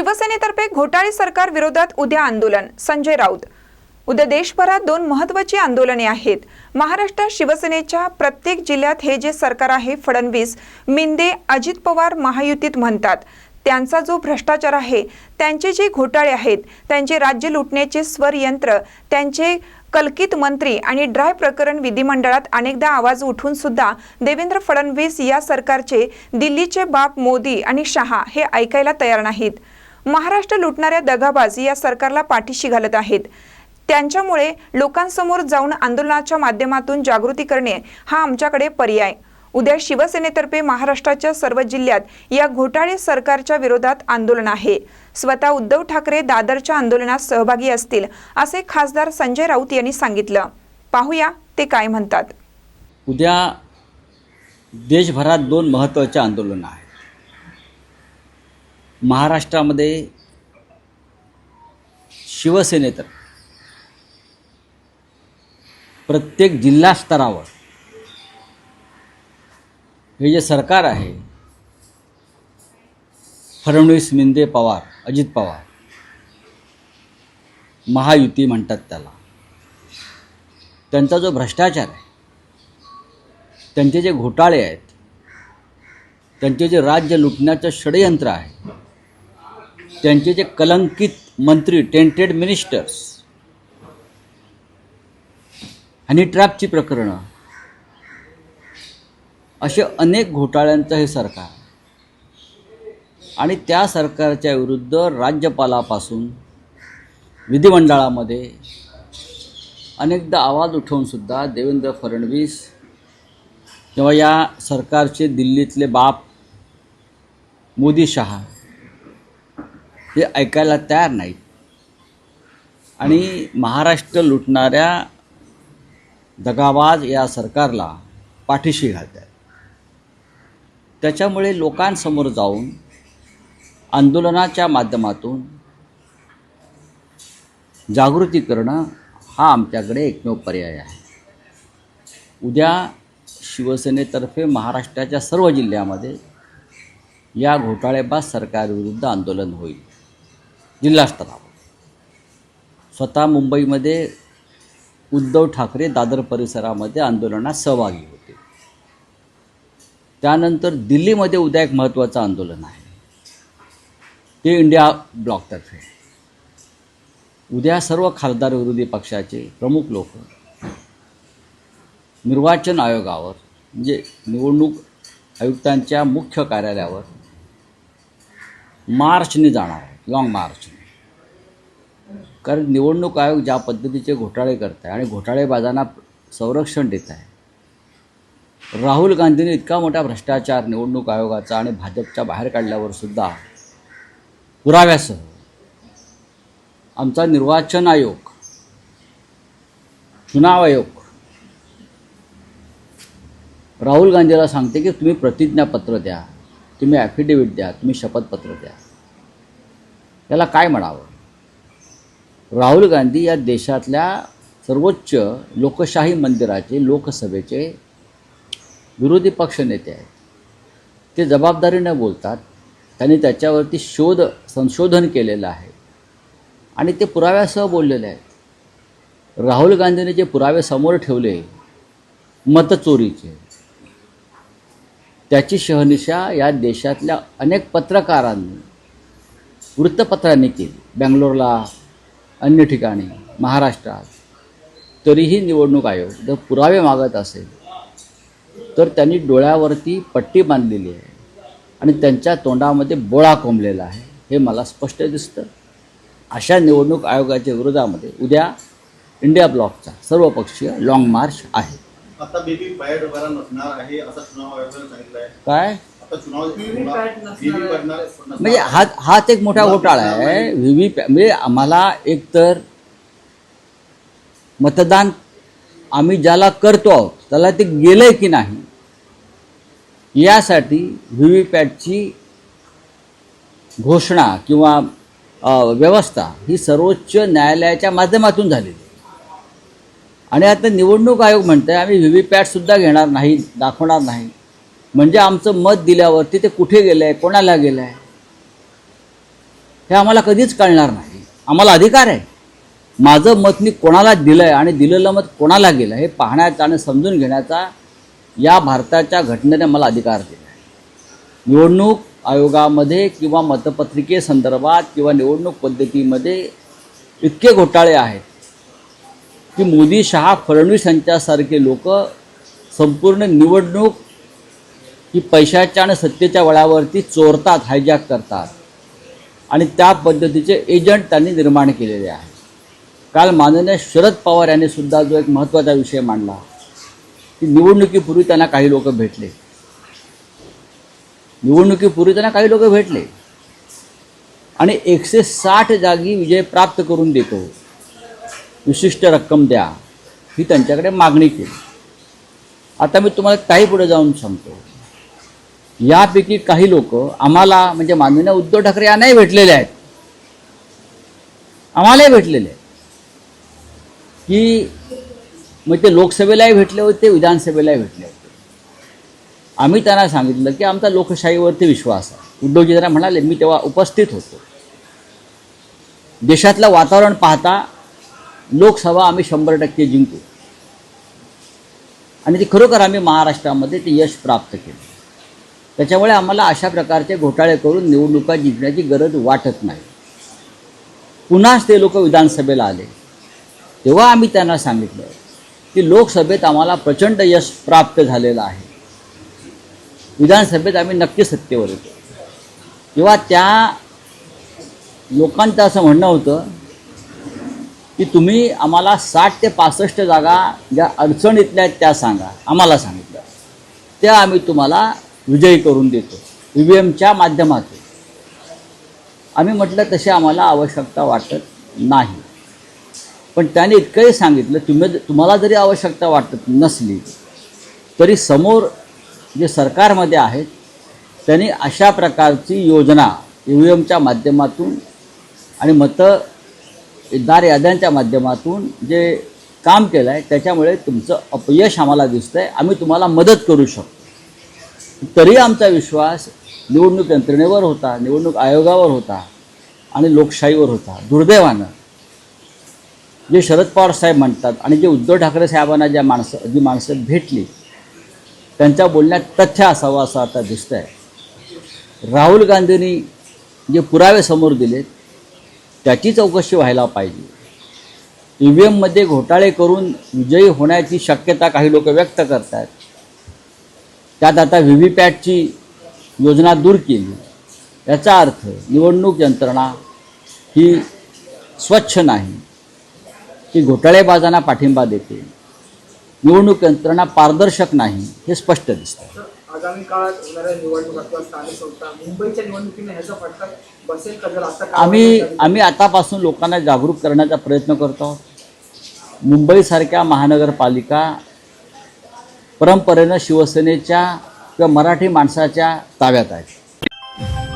शिवसेनेतर्फे घोटाळे सरकार विरोधात उद्या आंदोलन. संजय राऊत. उद्या देशभरात दोन महत्त्वाची आंदोलने आहेत. महाराष्ट्रात शिवसेनेच्या प्रत्येक जिल्ह्यात हे जे सरकार आहे फडणवीस मिंदे अजित पवार महायुतीत म्हणतात. त्यांचा जो भ्रष्टाचार आहे त्यांचे जे घोटाळे आहेत त्यांचे राज्य लुटण्याचे स्वर यंत्र त्यांचे कलकित मंत्री आणि ड्राय प्रकरण विधिमंडळात अनेकदा आवाज उठून सुद्धा देवेंद्र फडणवीस या सरकारचे दिल्लीचे बाप मोदी आणि शहा हे ऐकायला तयार नाहीत. महाराष्ट्र लुटणाऱ्या दगाबाज या सरकारला पाठीशी घालत आहेत. त्यांच्यामुळे लोकांसमोर जाऊन आंदोलनाच्या माध्यमातून जागृती करणे हा आमच्याकडे पर्याय. उद्या शिवसेनेतर्फे महाराष्ट्राच्या सर्व जिल्ह्यात या घोटाळे सरकारच्या विरोधात आंदोलन आहे. स्वतः उद्धव ठाकरे दादरच्या आंदोलनात सहभागी असतील असे खासदार संजय राऊत यांनी सांगितलं. पाहूया ते काय म्हणतात. उद्या देशभरात दोन महत्त्वाचे आंदोलनं आहेत. महाराष्ट्रामध्ये शिवसेनेतर प्रत्येक जिल्हा स्तरावर हे जे सरकार आहे फडणवीस मिंदे पवार अजित पवार महायुती म्हणतात त्याला. त्यांचा जो भ्रष्टाचार आहे त्यांचे जे घोटाळे आहेत त्यांचे जे राज्य लुटण्याचं षडयंत्र आहे त्यांचे जे कलंकित मंत्री टेंटेड मिनिस्टर्स आणि ट्रॅपची प्रकरणं. असे अनेक घोटाळ्यांचं हे सरकार आणि त्या सरकारच्या विरुद्ध राज्यपालापासून विधिमंडळामध्ये अनेकदा आवाज उठवूनसुद्धा देवेंद्र फडणवीस किंवा या सरकारचे दिल्लीतले बाप मोदी शहा हे ऐकायला तयार नाही आणि महाराष्ट्र लुटणाऱ्या दगाबाज या सरकारला पाठीशी घालतात त्याच्यामुळे लोकांसमोर जाऊन आंदोलनाच्या माध्यमातून जागृती करणं हा आमच्याकडे एकमेव पर्याय आहे. उद्या शिवसेनेतर्फे महाराष्ट्राच्या सर्व जिल्ह्यामध्ये या घोटाळेबाज सरकारविरुद्ध आंदोलन होईल. जिल्हास्तरावर स्वतः मुंबईमध्ये उद्धव ठाकरे दादर परिसरामध्ये आंदोलनात सहभागी होते. त्यानंतर दिल्लीमध्ये उद्या एक महत्त्वाचं आंदोलन आहे. ते इंडिया ब्लॉकतर्फे उद्या सर्व खासदार विरोधी पक्षाचे प्रमुख लोक निर्वाचन आयोगावर म्हणजे निवडणूक आयुक्तांच्या मुख्य कार्यालयावर मार्चने जाणार आहे लाँग मार्च कारण निवडणूक आयोग ज्या पद्धतीचे घोटाळे करत आहे आणि घोटाळेबाजांना संरक्षण देत आहे राहुल गांधींनी इतका मोठा भ्रष्टाचार निवडणूक आयोगाचा आणि भाजपच्या बाहेर काढल्यावर सुद्धा पुराव्यासह आमचा निर्वाचन आयोग चुनाव आयोग राहुल गांधीला सांगते की तुम्ही प्रतिज्ञापत्र द्या तुम्ही ॲफिडेविट द्या तुम्ही शपथपत्र द्या. याला काय म्हणावं? राहुल गांधी या देशातल्या सर्वोच्च लोकशाही मंदिराचे लोकसभेचे विरोधी पक्षनेते आहेत. ते जबाबदारीनं बोलतात. त्यांनी त्याच्यावरती शोध संशोधन केलेलं आहे. आणि ते पुराव्यासह बोललेले आहेत. राहुल गांधीने जे पुरावे समोर ठेवले मतचोरीचे त्याची शहनिशा या देशातल्या अनेक पत्रकारांनी वृत्तपत्रांनी केली. बँगलोरला अन्य ठिकाणी महाराष्ट्रात. तरीही निवडणूक आयोग जर पुरावे मागत असेल तर त्यांनी डोळ्यावरती पट्टी बांधलेली आहे आणि त्यांच्या तोंडामध्ये बोळा कोंबलेला आहे हे मला स्पष्ट दिसतं. अशा निवडणूक आयोगाच्या विरोधामध्ये उद्या इंडिया ब्लॉकचा सर्वपक्षीय लाँग मार्च आहे. आता बेबी नसणार आहे असं चुनाव आयोगाने सांगितलं आहे काय? आता चुनाव म्हणजे हा हाच एक मोठा घोटाळा आहे. व्ही व्ही पॅ म्हणजे आम्हाला एकतर मतदान आम्ही ज्याला करतो आहोत त्याला ते गेलं आहे की नाही यासाठी व्ही व्ही पॅटची घोषणा किंवा व्यवस्था ही सर्वोच्च न्यायालयाच्या माध्यमातून झालेली आहे. आणि आता निवडणूक आयोग म्हणतं आहे आम्ही व्ही व्ही पॅटसुद्धा घेणार नाही दाखवणार नाही. म्हणजे आमचं मत दिल्यावरती ते कुठे गेलं आहे कोणाला गेलं आहे हे आम्हाला कधीच कळणार नाही. आम्हाला अधिकार आहे. माझं मत मी कोणाला दिलं आहे आणि दिलेलं मत कोणाला गेलं हे पाहण्याचा आणि समजून घेण्याचा या भारताच्या घटनेने मला अधिकार दिला आहे निवडणूक आयोगामध्ये किंवा मतपत्रिकेसंदर्भात किंवा निवडणूक पद्धतीमध्ये इतके घोटाळे आहेत की मोदी शहा फडणवीस यांच्यासारखे लोक संपूर्ण निवडणूक की पैशाच्या आणि सत्तेच्या वळावरती चोरतात हायजॅक करतात. आणि त्या पद्धतीचे एजंट त्यांनी निर्माण केलेले आहे. काल माननीय शरद पवार यांनी सुद्धा जो एक महत्त्वाचा विषय मांडला की निवडणुकीपूर्वी त्यांना काही लोक भेटले. निवडणुकीपूर्वी त्यांना काही लोक भेटले. आणि एकशे साठ जागी विजय प्राप्त करून देतो. विशिष्ट रक्कम द्या ही त्यांच्याकडे मागणी केली. आता मी तुम्हाला काही पुढे जाऊन सांगतो. यापैकी काही लोक आम्हाला म्हणजे माननीय उद्धव ठाकरे यांनाही भेटलेले आहेत. आम्हालाही भेटलेले आहेत. की मग ते लोकसभेलाही भेटले होते विधानसभेलाही भेटले होते. आम्ही त्यांना सांगितलं की आमचा लोकशाहीवरती विश्वास आहे. उद्धवजी त्यांना म्हणाले मी तेव्हा उपस्थित होतो. देशातलं वातावरण पाहता लोकसभा आम्ही शंभर टक्के जिंकू. आणि ते खरोखर आम्ही महाराष्ट्रामध्ये ते यश प्राप्त केलं. त्याच्यामुळे आम्हाला अशा प्रकारचे घोटाळे करून निवडणुका जिंकण्याची गरज वाटत नाही. पुन्हाच ते लोक विधानसभेला आले. तेव्हा आम्ही त्यांना सांगितलं की लोकसभेत आम्हाला प्रचंड यश प्राप्त झालेलं आहे. विधानसभेत आम्ही नक्की सत्तेवर येतो. तेव्हा त्या लोकांचं असं म्हणणं होतं की तुम्ही आम्हाला साठ ते पासष्ट जागा ज्या अडचणीतल्या आहेत त्या सांगा. आम्हाला सांगितलं. त्या आम्ही तुम्हाला विजयी करून देतो. ई व्ही एमच्या माध्यमातून. आम्ही म्हटलं तशी आम्हाला आवश्यकता वाटत नाही. पण त्याने इतकंही सांगितलं तुम्ही तुम्हाला जरी आवश्यकता वाटत नसली तरी समोर जे सरकारमध्ये आहेत त्यांनी अशा प्रकारची योजना ई व्ही एमच्या माध्यमातून आणि मतदार याद्यांच्या माध्यमातून जे काम केलं आहे त्याच्यामुळे तुमचं अपयश आम्हाला दिसतं आहे आम्ही तुम्हाला मदत करू शकतो. तरी आमचा विश्वास निवडणूक यंत्रणेवर होता निवडणूक आयोगावर होता आणि लोकशाहीवर होता दुर्दैवानं. जे शरद पवार साहेब म्हणतात आणि जे उद्धव ठाकरे साहेबांना ज्या माणसं जी माणसं भेटली त्यांच्या बोलण्यात तथ्य असावं असं आता दिसतं आहे राहुल गांधींनी जे पुरावे समोर दिलेत त्याची चौकशी व्हायला पाहिजे. ई व्ही एममध्ये घोटाळे करून विजयी होण्याची शक्यता काही लोक व्यक्त करतात. त्यात आता व्ही व्ही पॅटची योजना दूर केली. याचा अर्थ निवडणूक यंत्रणा ही स्वच्छ नाही. ती घोटाळेबाजांना पाठिंबा देते. निवडणूक यंत्रणा पारदर्शक नाही हे स्पष्ट दिसतं तर आगामी काळात होणाऱ्या निवडणुका किंवा स्थानिक संस्था मुंबईच्या निवडणुकीने ह्याचा फटका बसेल का? जर आता आम्ही आम्ही आतापासून लोकांना जागरूक करण्याचा प्रयत्न करतो. मुंबईसारख्या महानगरपालिका परंपरेनं शिवसेनेच्या किंवा मराठी माणसाच्या ताब्यात आहेत.